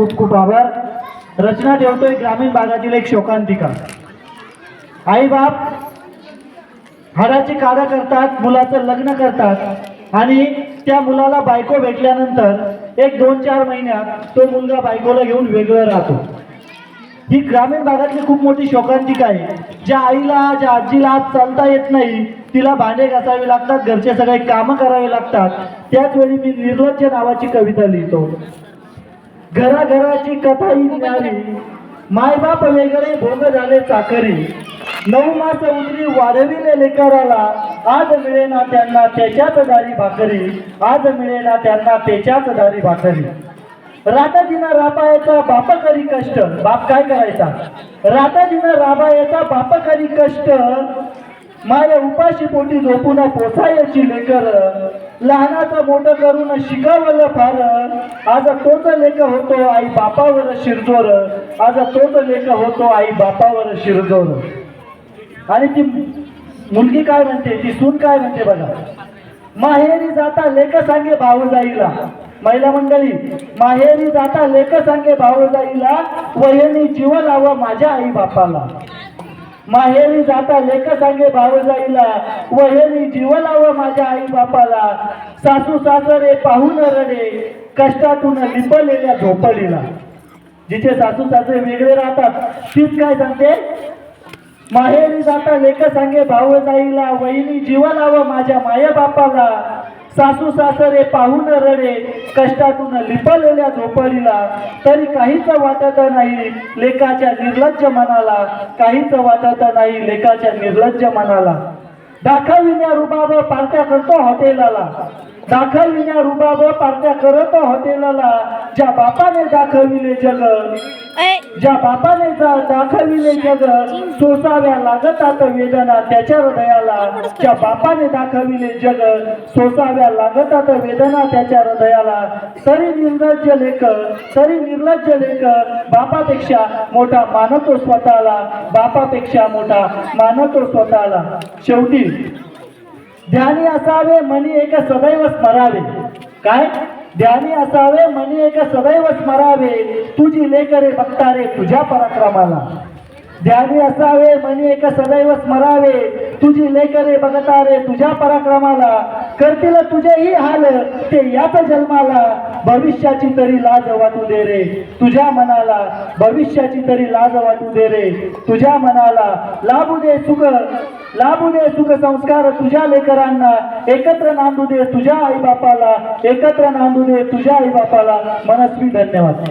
खूप खूप आभार. रचना ठेवतोय ग्रामीण भागातील एक शोकांतिका. आई बाप हाडाची काढा करतात मुलाचं लग्न करतात आणि त्या मुलाला बायको भेटल्यानंतर एक दोन चार महिन्यात तो मुलगा बायकोला घेऊन वेगळं राहतो. ही ग्रामीण भागातली खूप मोठी शोकांतिका आहे. ज्या आईला ज्या आजीला आज चालता येत नाही तिला भांडे घासावे लागतात घरचे सगळे कामं करावे लागतात. त्याच वेळी मी निर्लज्ज नावाची कविता लिहितो. घराघराची कथा ही न्यारी मायबाप वेगळे भोग झाले चाकरी. नऊ मास उतरी वाढविले लेकराला. आज मिळेना त्यांना त्याच्याच दारी भाकरी. आज मिळेना त्यांना त्याच्याच दारी भाकरी. राटाजीनं राबायचा बाप करी कष्ट. बाप काय करायचा? राटाजीनं राबायचा बाप करी कष्ट. माय उपाशी पोटी झोपून पोसायची लेकर. लहानाचं मोठं करून शिकवलं फार. आज तोच लेख होतो आई बापावर शिरजोर. आज तोच लेख होतो आई बापावर शिरजोर. आणि ती मुलगी काय म्हणते? ती सून काय म्हणते बघा? माहेरी जाता लेख सांगे भाऊ जाईला महिला मंडळी माहेरी जाता लेख सांगे भाऊ जाईला वहिनी जीव लावा माझ्या आई बापाला. माहेरी जाता लेख सांगे भाऊ जाईला वहेरी जीव लाव माझ्या आई बापाला सासू सासरे पाहून रडे कष्टातून लिपलेल्या झोपडीला. जिथे सासू सासरे वेगळे राहतात तीच काय सांगते? माहेरी जाता लेख सांगे भाऊ जाईला वहिनी जीव लाव माझ्या माया बापाला सासू सासरे पाहून रडे कष्टातून लिपलेल्या झोपडीला. तरी काहीच वाटत नाही लेखाच्या निर्लज्ज मनाला. काहीच वाटत नाही लेखाच्या निर्लज्ज मनाला. दाखविण्या रुबाब पार्ट्या करतो हॉटेलाला. दाखविण्या रुबाब पार्ट्या करतो हॉटेलाला. ज्या बापाने दाखविले जग ज्या बापाने दाखविले जग सोसाव्या लागतात वेदना त्याच्या हृदयाला. ज्या बापाने दाखविले जग सोसाव्या लागतात वेदना त्याच्या हृदयाला. तरी निर्लज्ज लेख तरी निर्लज्ज लेख बापापेक्षा मोठा मानतो स्वतःला बापापेक्षा मोठा मानतो स्वतःला. शेवटी ध्यानी असावे मनी एक सदैव स्मरावे. काय? ध्यानी असावे मनी एक सदैव स्मरावे. तुझी लेकरे बघता रे तुझ्या पराक्रमाला. ध्यानी असावे मनी एक सदैव स्मरावे. तुझी लेकरे बघता रे तुझ्या पराक्रमाला. करतील तुझेही हाल ते याच जन्माला. भविष्याची तरी लाज वाटू दे रे. तुझ्या मनाला भविष्याची तरी लाज वाटू दे रे. तुझ्या मनाला लाभू दे सुख. लाभू दे सुख संस्कार तुझ्या लेकरांना एकत्र नांदू दे तुझ्या आई बापाला एकत्र नांदू दे तुझ्या आई बापाला मनस्वी धन्यवाद.